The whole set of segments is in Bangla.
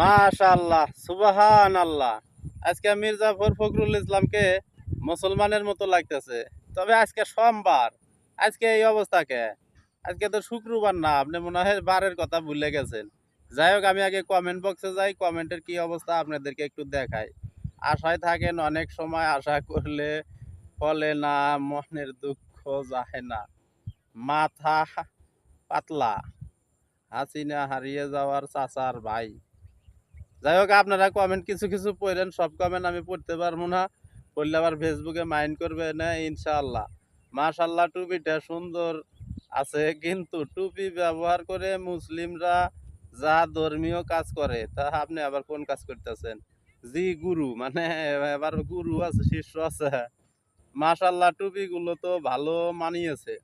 মাশাআল্লাহ সুবাহান আল্লাহ আজকে মির্জাফর ফখরুল ইসলামকে মুসলমানের মতো লাগতেছে। তবে আজকে সোমবার। আজকে এই অবস্থাকে আজকে তো শুক্রবার না, আপনি মনে হয় বারের কথা ভুলে গেছেন। যাই হোক, আমি আগে কমেন্ট বক্সে যাই কমেন্টের কি অবস্থা আপনাদেরকে একটু দেখাই। আশায় থাকেন, অনেক সময় আশা করলে ফলে না, মনের দুঃখ যায় না। মাথা পাতলা। হাসিনা হারিয়ে যাওয়ার চাচার ভাই। যাই হোক, আপনারা কমেন্ট কিছু কিছু পড়েন, সব কমেন্ট আমি পড়তে পারব না। পড়লে আবার ফেসবুকে মাইন্ড করবে না, ইনশাআল্লাহ। মাশাল্লাহ টুপিটা সুন্দর আছে, কিন্তু টুপি ব্যবহার করে মুসলিমরা যা ধর্মীয় কাজ করে, তা আপনি আবার কোন কাজ করতেছেন? জি, গুরু মানে এবার গুরু আছে, শিষ্য আছে। মাশাল্লাহ টুপিগুলো তো ভালো মানিয়েছে।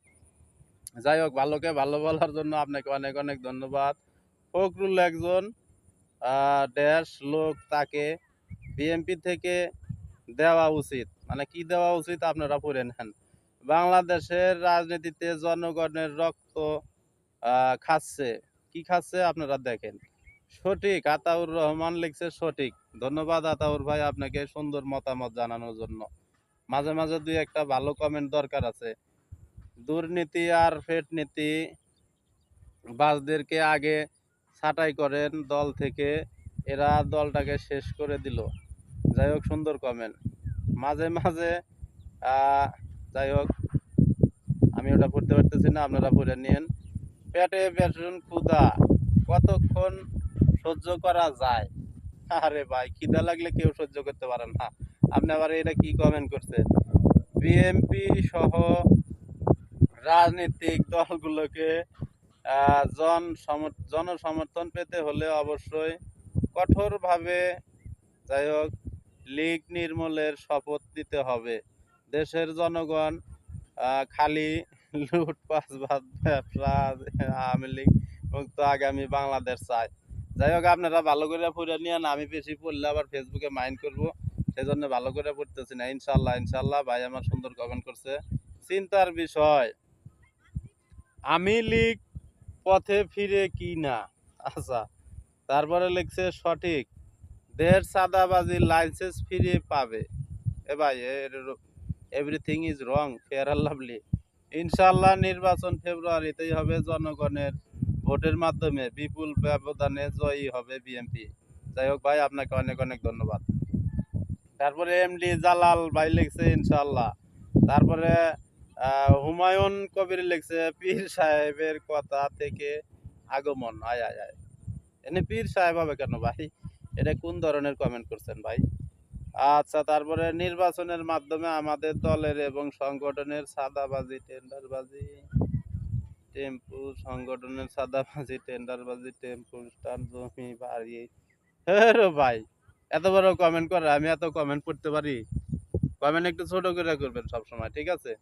যাই হোক, ভালোকে ভালো বলার জন্য আপনাকে অনেক অনেক ধন্যবাদ। ফখরুল একজন দেশ, লোক তাকে বিএনপি থেকে দেওয়া উচিত। মানে কি দেওয়া উচিত আপনারা পড়ে নেন। বাংলাদেশের রাজনীতিতে জনগণের রক্ত খাচ্ছে। কি খাচ্ছে আপনারা দেখেন। সঠিক, আতাউর রহমান লিখছে সঠিক। ধন্যবাদ আতাউর ভাই আপনাকে সুন্দর মতামত জানানোর জন্য। মাঝে মাঝে দুই একটা ভালো কমেন্ট দরকার আছে। দুর্নীতি আর ফেট নীতি বাসদেরকে আগে ছাঁটাই করেন দল থেকে, এরা দলটাকে শেষ করে দিল। যাই হোক, সুন্দর কমেন্ট মাঝে মাঝে যাই হোক, আমি ওটা পড়তে পারতেছি না, আপনারা পড়ে নিন পেটে বেসন ক্ষুদা কতক্ষণ সহ্য করা যায়? আরে ভাই, খিদা লাগলে কেউ সহ্য করতে পারে না। আপনি আবার এটা কি কমেন্ট করছেন? বিএমপি সহ রাজনৈতিক দলগুলোকে জন সম- জনসমর্থন পেতে হলে অবশ্যই কঠোরভাবে যাই হোক, লীগ নির্মূলের শপথ নিতে হবে। দেশের জনগণ খালি লুটপাট, বাদ ব্যবসা, আওয়ামী লীগ মুক্ত আগামী বাংলাদেশ চায়। যাই হোক, আপনারা ভালো করে পড়ে নিয়ে আমি বেশি পড়লে আবার ফেসবুকে মাইন্ড করব। সেই জন্য ভালো করে পড়তেছি না ইনশাল্লাহ ইনশাল্লাহ ভাই আমার সুন্দর কমেন্ট করছে। চিন্তার বিষয়, আমি লীগ পথে ফিরে কি না? আচ্ছা তারপরে লিখছে সঠিক। দেড় সাদাবাজি লাইসেন্স ফিরে পাবে। এ ভাই এভরিথিং ইজ রং ফেয়ার আর লাভলি ইনশাল্লাহ নির্বাচন ফেব্রুয়ারিতেই হবে জনগণের ভোটের মাধ্যমে। বিপুল ব্যবধানে জয়ী হবে বিএনপি যাই হোক ভাই, আপনাকে অনেক অনেক ধন্যবাদ। তারপরে এমডি জালাল ভাই লিখছে ইনশাল্লাহ তারপরে হুমায়ুন কবির লিখছে, পীর সাহেবের কথা থেকে আগমন। আয় আয় আয়। এনে পীর সাহেব হবে কেন ভাই? এটা কোন ধরনের কমেন্ট করছেন ভাই? আচ্ছা তারপরে নির্বাচনের মাধ্যমে আমাদের দলের এবং সংগঠনের সাদাবাজি, টেন্ডারবাজি, টেম্পু, সংগঠনের সাদাবাজি, টেন্ডারবাজি, টেম্পু, স্টার, জমি, বাড়ি। হ্যাঁ ভাই, এত বড় কমেন্ট করে, আমি এত কমেন্ট করতে পারি? কমেন্ট একটু ছোট করে করবেন সবসময়, ঠিক আছে?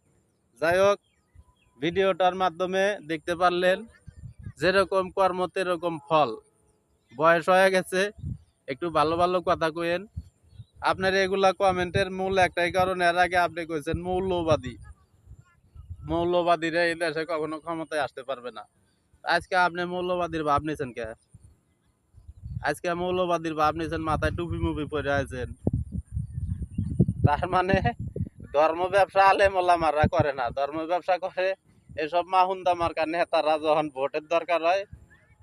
যাই হোক, ভিডিওটার মাধ্যমে দেখতে পারলেন যেরকম কর্ম তেরকম ফল। বয়স হয়ে গেছে, একটু ভালো ভালো কথা কইেন আপনার এগুলা কমেন্টের মূল একটাই কারণ, এর আগে আপনি কইছেন মৌলবাদী। মৌলবাদীরা এই দেশে কখনো ক্ষমতায় আসতে পারবে না। আজকে আপনি মৌলবাদীর ভাব নিয়েছেন কে? আজকে মৌলবাদীর ভাব নিয়েছেন মাথায় টুপি মুপি পরে আছেন। তার মানে ধর্ম ব্যবসা আলে মোলামাররা করে না। ধর্ম ব্যবসা করে এসব মাহুন্দা মার্কা নেতারা যখন ভোটের দরকার হয়,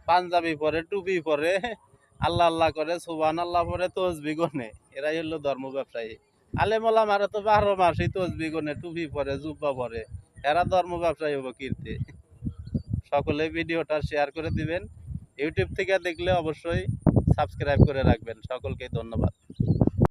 পাঞ্জাবি পরে, টুপি পরে, আল্লাহ আল্লাহ করে, সুবান আল্লাহ পরে, তসবি গনে। এরাই হলো ধর্ম ব্যবসায়ী আলে মোলামারা তো বারো মাসই তসবি গনে, টুপি পরে, জুব্বা পরে। এরা ধর্ম ব্যবসায়ী হব কীর্তি। সকলে ভিডিওটা শেয়ার করে দিবেন। ইউটিউব থেকে দেখলে অবশ্যই সাবস্ক্রাইব করে রাখবেন। সকলকে ধন্যবাদ।